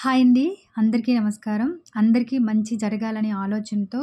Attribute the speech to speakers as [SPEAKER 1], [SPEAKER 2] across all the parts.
[SPEAKER 1] Hi అండి. అందరికీ నమస్కారం. అందరికీ మంచి జరగాలనే ఆలోచనతో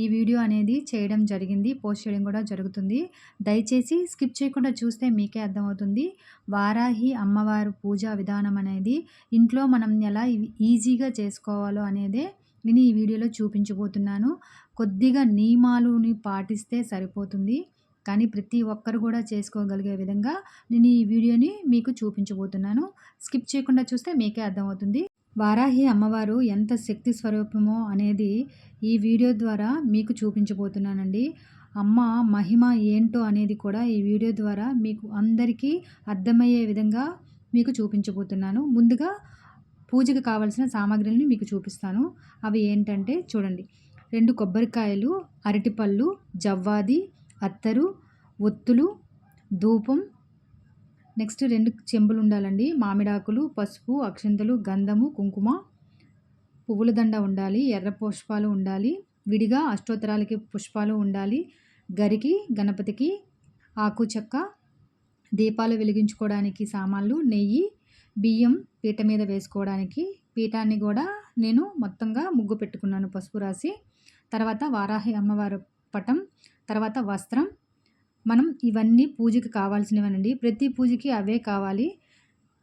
[SPEAKER 1] ఈ వీడియో అనేది చేయడం జరిగింది. పోస్ట్ చేయడం కూడా జరుగుతుంది. దయచేసి స్కిప్ చేయకుండా చూస్తే మీకే అర్థమవుతుంది. వారాహి అమ్మవారు పూజా విధానం అనేది ఇంట్లో మనం ఎలా ఈజీగా చేసుకోవాలో అనేదే నేను ఈ వీడియోలో చూపించబోతున్నాను. కొద్దిగా నియమాలుని పాటిస్తే సరిపోతుంది. కానీ ప్రతి ఒక్కరు కూడా చేసుకోగలిగే విధంగా నేను ఈ వీడియోని మీకు చూపించబోతున్నాను. స్కిప్ చేయకుండా చూస్తే మీకే అర్థమవుతుంది. వారాహి అమ్మవారు ఎంత శక్తి స్వరూపమో అనేది ఈ వీడియో ద్వారా మీకు చూపించబోతున్నానండి. అమ్మ మహిమ ఏంటో అనేది కూడా ఈ వీడియో ద్వారా మీకు అందరికీ అర్థమయ్యే విధంగా మీకు చూపించబోతున్నాను. ముందుగా పూజకు కావలసిన సామాగ్రిని మీకు చూపిస్తాను. అవి ఏంటంటే చూడండి. రెండు కొబ్బరికాయలు అరటిపళ్ళు జవ్వాది అత్తరు ఒత్తులు ధూపం నెక్స్ట్ రెండు చెంబులు ఉండాలండి. మామిడాకులు పసుపు అక్షంతలు గంధము కుంకుమ. పువ్వుల దండ ఉండాలి ఎర్ర పుష్పాలు ఉండాలి విడిగా అష్టోత్తరాలకి పుష్పాలు ఉండాలి గరికి గణపతికి ఆకు చెక్క దీపాలు వెలిగించుకోవడానికి సామాన్లు నెయ్యి బియ్యం పీట మీద వేసుకోవడానికి. పీఠాన్ని కూడా నేను మొత్తంగా ముగ్గు పెట్టుకున్నాను పసుపు రాసి. తర్వాత వారాహి అమ్మవారు పటం తర్వాత వస్త్రం మనం ఇవన్నీ పూజకి కావాల్సినవనండి. ప్రతి పూజకి అవే కావాలి.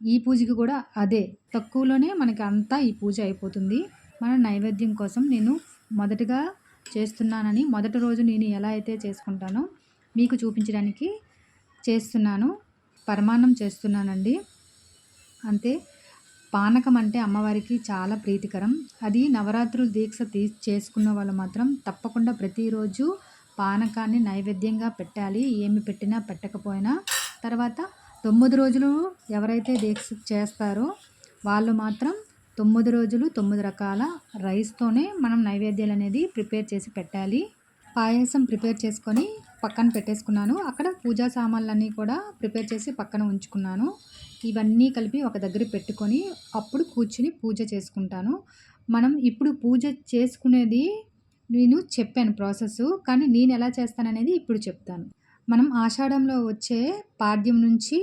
[SPEAKER 1] ఈ పూజకి కూడా అదే. తక్కువలోనే మనకి అంతా ఈ పూజ అయిపోతుంది. మన నైవేద్యం కోసం నేను మొదటగా చేస్తున్నానని మొదటి రోజు నేను ఎలా అయితే చేసుకుంటానో మీకు చూపించడానికి చేస్తున్నాను. పరమాన్నం చేస్తున్నానండి. అంతే. పానకం అంటే అమ్మవారికి చాలా ప్రీతికరం. అది నవరాత్రులు దీక్ష తీ చేసుకున్న వాళ్ళు మాత్రం తప్పకుండా ప్రతిరోజు పానకాన్ని నైవేద్యంగా పెట్టాలి. ఏమి పెట్టినా పెట్టకపోయినా. తర్వాత తొమ్మిది రోజులు ఎవరైతే దీక్ష చేస్తారో వాళ్ళు మాత్రం తొమ్మిది రోజులు తొమ్మిది రకాల రైస్తోనే మనం నైవేద్యాలు అనేది ప్రిపేర్ చేసి పెట్టాలి. పాయసం ప్రిపేర్ చేసుకొని పక్కన పెట్టేసుకున్నాను. అక్కడ పూజా సామాన్లన్నీ కూడా ప్రిపేర్ చేసి పక్కన ఉంచుకున్నాను. ఇవన్నీ కలిపి ఒక దగ్గర పెట్టుకొని అప్పుడు కూర్చుని పూజ చేసుకుంటాను. మనం ఇప్పుడు పూజ చేసుకునేది నేను చెప్పాను ప్రాసెస్ కానీ నేను ఎలా చేస్తాననేది ఇప్పుడు చెప్తాను. మనం ఆషాఢంలో వచ్చే పాడ్యం నుంచి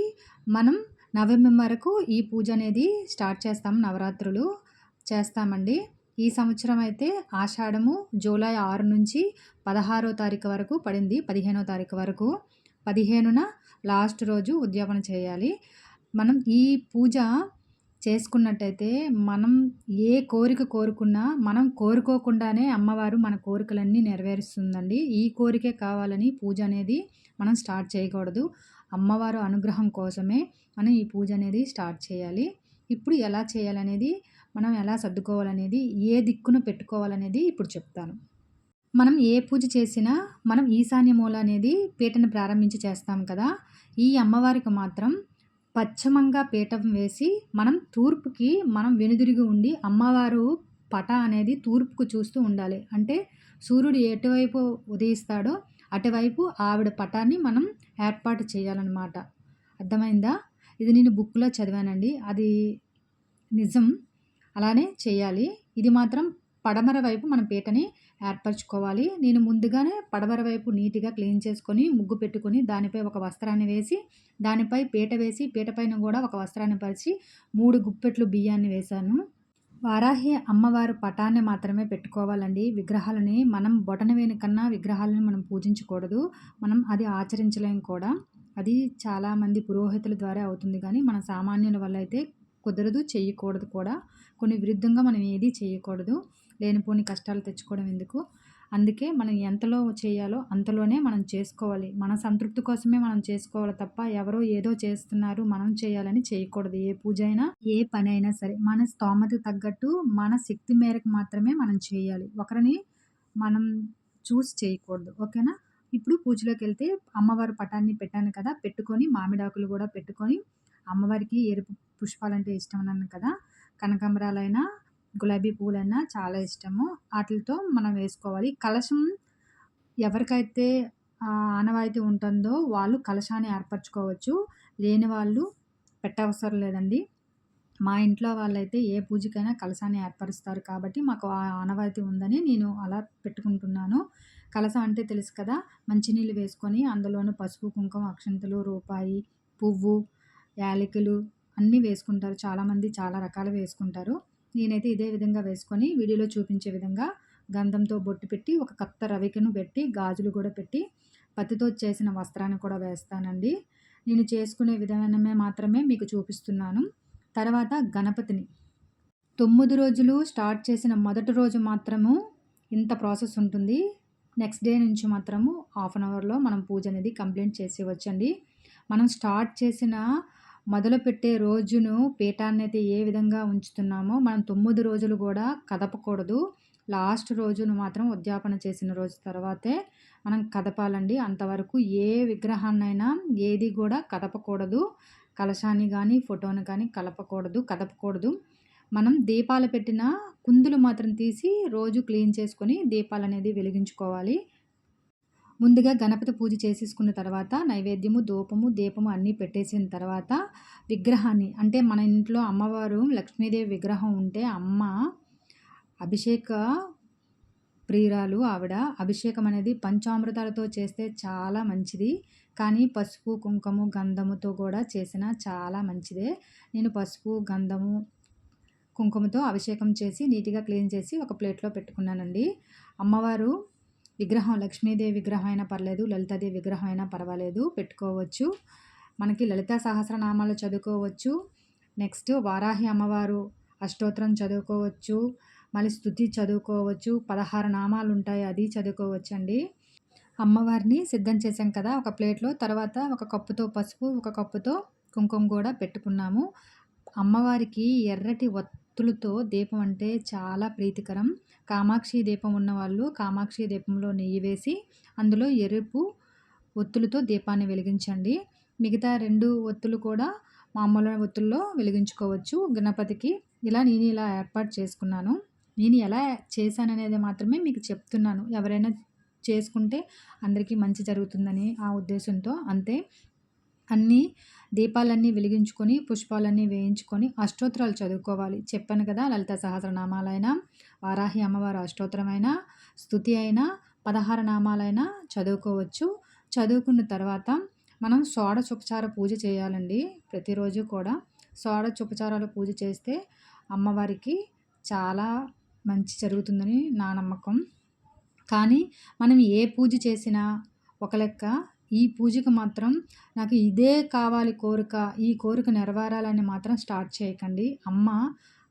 [SPEAKER 1] మనం నవంబర్ వరకు ఈ పూజ అనేది స్టార్ట్ చేస్తాం నవరాత్రులు చేస్తామండి. ఈ సంవత్సరం అయితే ఆషాఢము జూలై ఆరు నుంచి పదహారో తారీఖు వరకు పడింది పదిహేనో తారీఖు వరకు. పదిహేనున లాస్ట్ రోజు ఉద్యాపన చేయాలి. మనం ఈ పూజ చేసుకున్నట్టయితే మనం ఏ కోరిక కోరుకున్నా మనం కోరుకోకుండానే అమ్మవారు మన కోరికలన్నీ నెరవేరుస్తుందండి. ఈ కోరికే కావాలని పూజ అనేది మనం స్టార్ట్ చేయకూడదు. అమ్మవారు అనుగ్రహం కోసమే మనం ఈ పూజ అనేది స్టార్ట్ చేయాలి. ఇప్పుడు ఎలా చేయాలనేది మనం ఎలా సర్దుకోవాలనేది ఏ దిక్కున పెట్టుకోవాలనేది ఇప్పుడు చెప్తాను. మనం ఏ పూజ చేసినా మనం ఈశాన్య మూల అనేది పీటను ప్రారంభించి చేస్తాం కదా. ఈ అమ్మవారికి మాత్రం పశ్చిమంగా పీఠం వేసి మనం తూర్పుకి మనం వెనుదిరిగి ఉండి అమ్మవారు పట అనేది తూర్పుకు చూస్తూ ఉండాలి. అంటే సూర్యుడు ఎటువైపు ఉదయిస్తాడో అటువైపు ఆవిడ పటాన్ని మనం ఏర్పాటు చేయాలన్నమాట. అర్థమైందా? ఇది నేను బుక్లో చదివానండి. అది నిజం. అలానే చేయాలి. ఇది మాత్రం పడమర వైపు మనం పీటని ఏర్పరచుకోవాలి. నేను ముందుగానే పడమర వైపు నీట్గా క్లీన్ చేసుకొని ముగ్గు పెట్టుకొని దానిపై ఒక వస్త్రాన్ని వేసి దానిపై పీట వేసి పీటపైన కూడా ఒక వస్త్రాన్ని పరిచి మూడు గుప్పెట్లు బియ్యాన్ని వేశాను. వారాహి అమ్మవారు పటాన్ని మాత్రమే పెట్టుకోవాలండి. విగ్రహాలని మనం బొటన వేని కన్నా విగ్రహాలను మనం పూజించకూడదు. మనం అది ఆచరించలేం కూడా. అది చాలామంది పురోహితుల ద్వారా అవుతుంది కానీ మన సామాన్యుల వల్ల అయితే కుదరదు చేయకూడదు కూడా. కొన్ని విరుద్ధంగా మనం ఏది చేయకూడదు లేనిపోని కష్టాలు తెచ్చుకోవడం ఎందుకు? అందుకే మనం ఎంతలో చేయాలో అంతలోనే మనం చేసుకోవాలి. మన సంతృప్తి కోసమే మనం చేసుకోవాలి తప్ప ఎవరో ఏదో చేస్తున్నారు మనం చేయాలని చేయకూడదు. ఏ పూజ అయినా ఏ పని అయినా సరే మన స్తోమత తగ్గట్టు మన శక్తి మేరకు మాత్రమే మనం చేయాలి. ఒకరిని మనం చూసి చేయకూడదు. ఓకేనా? ఇప్పుడు పూజలోకి వెళ్తే అమ్మవారు పటాన్ని పెట్టాను కదా పెట్టుకొని మామిడాకులు కూడా పెట్టుకొని అమ్మవారికి ఎరుపు పుష్పాలంటే ఇష్టం అన్నాను కదా కనకాంబరాలైనా గులాబీ పువ్వులన్నా చాలా ఇష్టము. వాటితో మనం వేసుకోవాలి. కలశం ఎవరికైతే ఆనవాయితీ ఉంటుందో వాళ్ళు కలశాన్ని ఏర్పరచుకోవచ్చు. లేని వాళ్ళు పెట్టవసరం లేదండి. మా ఇంట్లో వాళ్ళైతే ఏ పూజకైనా కలశాన్ని ఏర్పరుస్తారు కాబట్టి మాకు ఆ ఆనవాయితీ ఉందని నేను అలా పెట్టుకుంటున్నాను. కలశం అంటే తెలుసు కదా మంచినీళ్ళు వేసుకొని అందులోనూ పసుపు కుంకుమ అక్షంతలు రూపాయి పువ్వు యాలకులు అన్నీ వేసుకుంటారు. చాలామంది చాలా రకాలు వేసుకుంటారు. నేనైతే ఇదే విధంగా వేసుకొని వీడియోలో చూపించే విధంగా గంధంతో బొట్టు పెట్టి ఒక కత్త రవికను పెట్టి గాజులు కూడా పెట్టి పత్తితో చేసిన వస్త్రాన్ని కూడా వేస్తానండి. నేను చేసుకునే విధానమే మాత్రమే మీకు చూపిస్తున్నాను. తర్వాత గణపతిని. తొమ్మిది రోజులు స్టార్ట్ చేసిన మొదటి రోజు మాత్రము ఇంత ప్రాసెస్ ఉంటుంది. నెక్స్ట్ డే నుంచి మాత్రము హాఫ్ అన్ అవర్లో మనం పూజ అనేది కంప్లీట్ చేసేవచ్చండి మనం స్టార్ట్ చేసిన మొదలుపెట్టే రోజును పీఠాన్ని ఏ విధంగా ఉంచుతున్నామో మనం తొమ్మిది రోజులు కూడా కదపకూడదు. లాస్ట్ రోజును మాత్రం ఉద్యాపన చేసిన రోజు తర్వాతే మనం కదపాలండి. అంతవరకు ఏ విగ్రహాన్నైనా ఏది కూడా కదపకూడదు. కలశాన్ని కానీ ఫోటోని కానీ కలపకూడదు కదపకూడదు. మనం దీపాలు పెట్టిన కుందులు మాత్రం తీసి రోజు క్లీన్ చేసుకొని దీపాలు అనేది వెలిగించుకోవాలి. ముందుగా గణపతి పూజ చేసేసుకున్న తర్వాత నైవేద్యము దూపము దీపము అన్నీ పెట్టేసిన తర్వాత విగ్రహాన్ని అంటే మన ఇంట్లో అమ్మవారు లక్ష్మీదేవి విగ్రహం ఉంటే అమ్మ అభిషేక ప్రియురాలు ఆవిడ. అభిషేకం అనేది పంచామృతాలతో చేస్తే చాలా మంచిది. కానీ పసుపు కుంకుమ గంధముతో కూడా చేసిన చాలా మంచిదే. నేను పసుపు గంధము కుంకుమతో అభిషేకం చేసి నీట్గా క్లీన్ చేసి ఒక ప్లేట్లో పెట్టుకున్నానండి. అమ్మవారు విగ్రహం లక్ష్మీదేవి విగ్రహం అయినా పర్లేదు లలితాదేవి విగ్రహం అయినా పర్వాలేదు పెట్టుకోవచ్చు. మనకి లలితా సహస్రనామాలు చదువుకోవచ్చు. నెక్స్ట్ వారాహి అమ్మవారు అష్టోత్తరం చదువుకోవచ్చు. మళ్ళీ స్థుతి చదువుకోవచ్చు. పదహారు నామాలు ఉంటాయి అది చదువుకోవచ్చు అండి అమ్మవారిని సిద్ధం చేసాం కదా ఒక ప్లేట్లో. తర్వాత ఒక కప్పుతో పసుపు ఒక కప్పుతో కుంకుమ కూడా పెట్టుకున్నాము. అమ్మవారికి ఎర్రటి ఒత్తులతో దీపం అంటే చాలా ప్రీతికరం. కామాక్షి దీపం ఉన్నవాళ్ళు కామాక్షి దీపంలో నెయ్యి వేసి అందులో ఎరుపు ఒత్తులతో దీపాన్ని వెలిగించండి. మిగతా రెండు ఒత్తులు కూడా మామూలు ఒత్తుల్లో వెలిగించుకోవచ్చు. గణపతికి ఇలా నేను ఇలా ఏర్పాటు చేసుకున్నాను. నేను ఎలా చేశాననేది మాత్రమే మీకు చెప్తున్నాను. ఎవరైనా చేసుకుంటే అందరికీ మంచి జరుగుతుందని ఆ ఉద్దేశంతో అంతే. అన్నీ దీపాలన్నీ వెలిగించుకొని పుష్పాలన్నీ వేయించుకొని అష్టోత్తరాలు చదువుకోవాలి. చెప్పాను కదా లలిత సహస్రనామాలైనా వారాహి అమ్మవారు అష్టోత్తరమైనా స్థుతి అయినా పదహార నామాలైనా చదువుకోవచ్చు. చదువుకున్న తర్వాత మనం షోడశోపచార పూజ చేయాలండి ప్రతిరోజు కూడా. షోడశోపచారాల పూజ చేస్తే అమ్మవారికి చాలా మంచి జరుగుతుందని నా నమ్మకం. కానీ మనం ఏ పూజ చేసినా ఒక లెక్క ఈ పూజకు మాత్రం నాకు ఇదే కావాలి కోరిక ఈ కోరిక నెరవేరాలని మాత్రం స్టార్ట్ చేయకండి. అమ్మ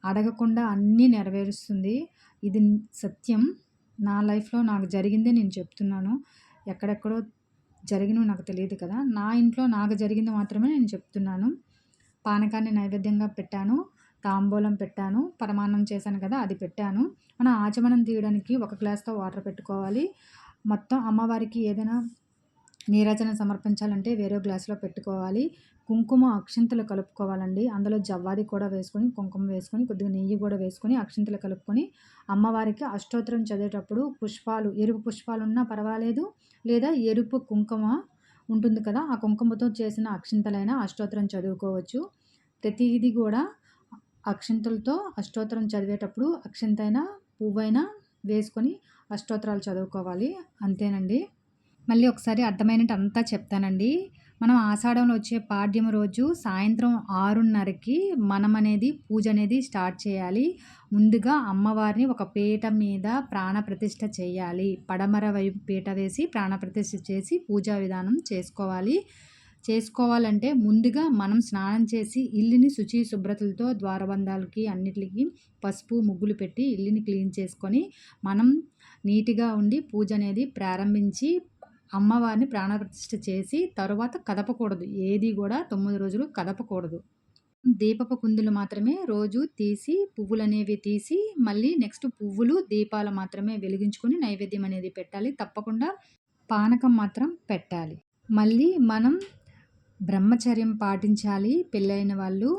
[SPEAKER 1] అడగకుండా అన్నీ నెరవేరుస్తుంది. ఇది సత్యం. నా లైఫ్లో నాకు జరిగిందే నేను చెప్తున్నాను. ఎక్కడెక్కడో జరిగినవి నాకు తెలియదు కదా. నా ఇంట్లో నాకు జరిగింది మాత్రమే నేను చెప్తున్నాను. పానకాన్ని నైవేద్యంగా పెట్టాను. తాంబూలం పెట్టాను. పరమాన్నం చేశాను కదా అది పెట్టాను. మనం ఆచమనం తీయడానికి ఒక గ్లాస్తో వాటర్ పెట్టుకోవాలి. మొత్తం అమ్మవారికి ఏదైనా నీరాజనం సమర్పించాలంటే వేరే గ్లాసులో పెట్టుకోవాలి. కుంకుమ అక్షింతలు కలుపుకోవాలండి. అందులో జవ్వాది కూడా వేసుకొని కుంకుమ వేసుకొని కొద్దిగా నెయ్యి కూడా వేసుకొని అక్షింతలు కలుపుకొని అమ్మవారికి అష్టోత్తరం చదివేటప్పుడు పుష్పాలు ఎరుపు పుష్పాలు ఉన్నా పర్వాలేదు. లేదా ఎరుపు కుంకుమ ఉంటుంది కదా ఆ కుంకుమతో చేసిన అక్షింతలైనా అష్టోత్తరం చదువుకోవచ్చు. ప్రతిదీ కూడా అక్షింతలతో అష్టోత్తరం చదివేటప్పుడు అక్షింతైనా పువ్వైనా వేసుకొని అష్టోత్తరాలు చదువుకోవాలి. అంతేనండి. మళ్ళీ ఒకసారి అర్థమైనట్టు అంతా చెప్తానండి. మనం ఆషాఢంలో వచ్చే పాడ్యం రోజు సాయంత్రం ఆరున్నరకి మనం అనేది పూజ అనేది స్టార్ట్ చేయాలి. ముందుగా అమ్మవారిని ఒక పీట మీద ప్రాణప్రతిష్ఠ చేయాలి. పడమర వైపు పీట వేసి ప్రాణప్రతిష్ఠ చేసి పూజా విధానం చేసుకోవాలి. చేసుకోవాలంటే ముందుగా మనం స్నానం చేసి ఇల్లుని శుచి శుభ్రతలతో ద్వారబంధాలకి అన్నిటికి పసుపు ముగ్గులు పెట్టి ఇల్లుని క్లీన్ చేసుకొని మనం నీట్గా ఉండి పూజ అనేది ప్రారంభించి అమ్మవారిని ప్రాణప్రతిష్ఠ చేసి తరువాత కదపకూడదు. ఏది కూడా తొమ్మిది రోజులు కదపకూడదు. దీపపు కుందులు మాత్రమే రోజు తీసి పువ్వులు అనేవి తీసి మళ్ళీ నెక్స్ట్ పువ్వులు దీపాలు మాత్రమే వెలిగించుకొని నైవేద్యం అనేది పెట్టాలి. తప్పకుండా పానకం మాత్రం పెట్టాలి. మళ్ళీ మనం బ్రహ్మచర్యం పాటించాలి. పెళ్ళైన వాళ్ళు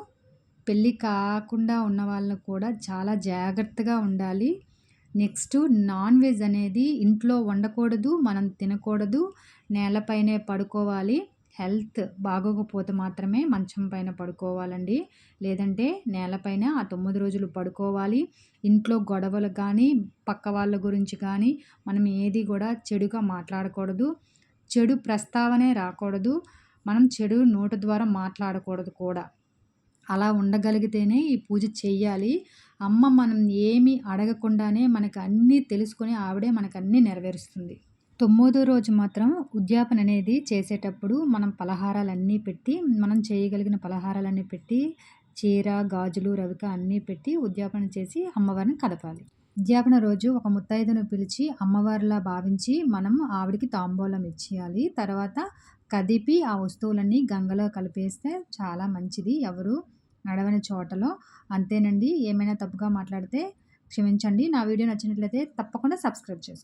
[SPEAKER 1] పెళ్ళి కాకుండా ఉన్న వాళ్ళకు కూడా చాలా జాగ్రత్తగా ఉండాలి. నెక్స్ట్ నాన్ వెజ్ అనేది ఇంట్లో వండకూడదు మనం తినకూడదు నేలపైనే పడుకోవాలి. హెల్త్ బాగోకపోతే మాత్రమే మంచం పైన పడుకోవాలండి. లేదంటే నేలపైన ఆ తొమ్మిది రోజులు పడుకోవాలి. ఇంట్లో గొడవలు కానీ పక్క వాళ్ళ గురించి కానీ మనం ఏది కూడా చెడుగా మాట్లాడకూడదు. చెడు ప్రస్తావనే రాకూడదు. మనం చెడు నోటు ద్వారా మాట్లాడకూడదు కూడా. అలా ఉండగలిగితేనే ఈ పూజ చెయ్యాలి. అమ్మ మనం ఏమి అడగకుండానే మనకు అన్నీ తెలుసుకొని ఆవిడే మనకు అన్నీ నెరవేరుస్తుంది. తొమ్మిదో రోజు మాత్రం ఉద్యాపన అనేది చేసేటప్పుడు మనం పలహారాలన్నీ పెట్టి మనం చేయగలిగిన పలహారాలన్నీ పెట్టి చీర గాజులు రవిక అన్నీ పెట్టి ఉద్యాపన చేసి అమ్మవారిని కదపాలి. ఉద్యాపన రోజు ఒక ముత్తైదును పిలిచి అమ్మవారిలా భావించి మనం ఆవిడికి తాంబూలం ఇచ్చేయాలి. తర్వాత కదిపి ఆ వస్తువులన్నీ గంగలో కలిపేస్తే చాలా మంచిది. ఎవరు నడవని చోటలో. అంతేనండి. ఏమైనా తప్పుగా మాట్లాడితే క్షమించండి. నా వీడియో నచ్చినట్లయితే తప్పకుండా సబ్స్క్రైబ్ చేసుకోండి.